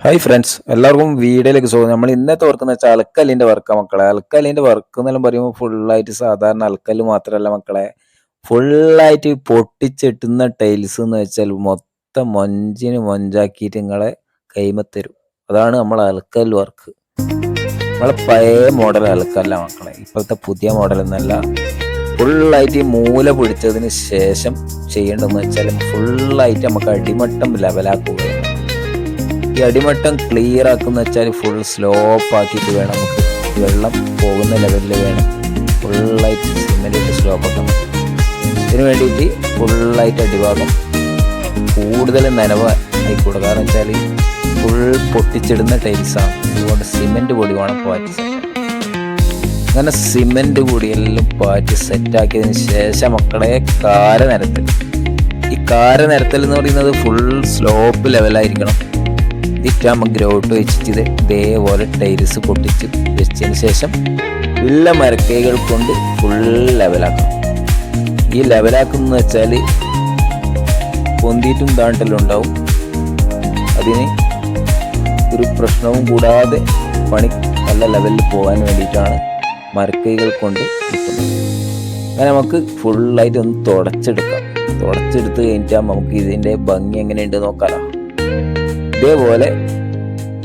Hi friends എല്ലാവർക്കും വീഡിയോയിലേക്ക് സ്വാഗതം. നമ്മൾ ഇന്നത്തെ വർക്ക് എന്ന് വെച്ചാൽ അൽക്കല്ലിന്റെ വർക്കാണ് മക്കളെ. അൽക്കല്ലിന്റെ വർക്ക് എന്നെല്ലാം പറയുമ്പോൾ ഫുള്ളായിട്ട് സാധാരണ അൽക്കല്ല് മാത്രമല്ല മക്കളെ. ഫുള്ളായിട്ട് പൊട്ടിച്ചെട്ടുന്ന ടൈൽസ് എന്ന് വെച്ചാൽ മൊത്തം മൊഞ്ചിന് മൊഞ്ചാക്കിയിട്ട് നിങ്ങളെ കൈമത്തരും അതാണ് നമ്മൾ അൽക്കല്ല് വർക്ക് നമ്മളെ പഴയ മോഡൽ അൽക്കല്ല മക്കളെ. ഇപ്പോഴത്തെ പുതിയ മോഡൽ എന്നല്ല. ഫുള്ളായിട്ട് മൂല പിടിച്ചതിന് ശേഷം ചെയ്യേണ്ടതെന്ന് വെച്ചാൽ ഫുള്ളായിട്ട് നമുക്ക് അടിമട്ടം ലെവലാക്കുകയാണ് ഈ അടിമട്ടം ക്ലിയർ ആക്കുന്ന വെച്ചാൽ ഫുൾ സ്ലോപ്പ് ആക്കിയിട്ട് വേണം നമുക്ക് വെള്ളം പോകുന്ന ലെവലിൽ വേണം. ഫുള്ളായിട്ട് സിമ്മലിട്ട് സ്ലോപ്പ് ആക്കണം ഇതിന് വേണ്ടിയിട്ട് ഫുള്ളായിട്ട് അടിഭാഗം കൂടുതൽ നനവ് ആയിക്കൂടെ. കാരണം വെച്ചാൽ ഫുൾ പൊട്ടിച്ചിടുന്ന ടൈൽസാണ് അതുകൊണ്ട് സിമെന്റ് പൊടി വേണം പാറ്റി അങ്ങനെ സിമെന്റ് പൊടി എല്ലാം പാറ്റി സെറ്റാക്കിയതിന് ശേഷം മക്കളെ കാര നിരത്തൽ ഈ കാര നിരത്തൽ എന്ന് പറയുന്നത് ഫുൾ സ്ലോപ്പ് ലെവലായിരിക്കണം എന്നിട്ടാകുമ്പോൾ ഗ്രൗട്ട് വെച്ചിട്ട് ഇത് ഇതേപോലെ ടൈൽസ് പൊട്ടിച്ച് വെച്ചതിന് ശേഷം ഉള്ള മരക്കൈകൾ കൊണ്ട് ഫുൾ ലെവലാക്കണം ഈ ലെവലാക്കുന്ന വെച്ചാൽ പൊന്തിയിട്ടും താണ്ടെല്ലാം ഉണ്ടാവും. അതിന് ഒരു പ്രശ്നവും കൂടാതെ പണി നല്ല ലെവലിൽ പോകാൻ വേണ്ടിയിട്ടാണ് മരക്കൈകൾ കൊണ്ട് കിട്ടുന്നത് അങ്ങനെ നമുക്ക് ഫുള്ളായിട്ട് ഒന്ന് തുടച്ചെടുക്കാം. തുടച്ചെടുത്ത് കഴിഞ്ഞാൽ നമുക്ക് ഇതിന്റെ ഭംഗി എങ്ങനെയുണ്ട് നോക്കാലോ. ഇതേപോലെ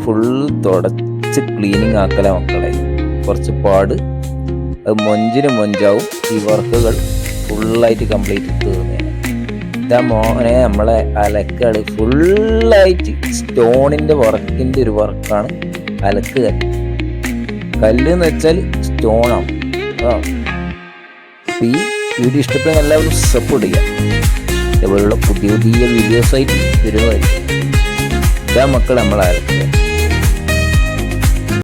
ഫുൾ തുടച്ച് ക്ലീനിങ് ആക്കല മക്കളെ. കുറച്ച് പാട്. അത് മൊഞ്ചിന് മൊഞ്ചാവും. ഈ വർക്കുകൾ ഫുള്ളായിട്ട് കംപ്ലീറ്റ് തീർന്നേനെ. ഇതാ മോനെ നമ്മളെ അലക്കുകൾ ഫുള്ളായിട്ട് സ്റ്റോണിന്റെ വർക്കിന്റെ ഒരു വർക്കാണ് അലക്കുക കല്ല് എന്ന് വെച്ചാൽ സ്റ്റോണാണ്. ആ ഈ വീഡിയോ ഇഷ്ടപ്പെടുന്ന എല്ലാവരും സപ്പോർട്ട് ചെയ്യാം ഇതുപോലുള്ള പുതിയ പുതിയ വീഡിയോസായിട്ട് വരുന്നതായിരിക്കും. ഇതാ മക്കൾ നമ്മളെ അലക്കുക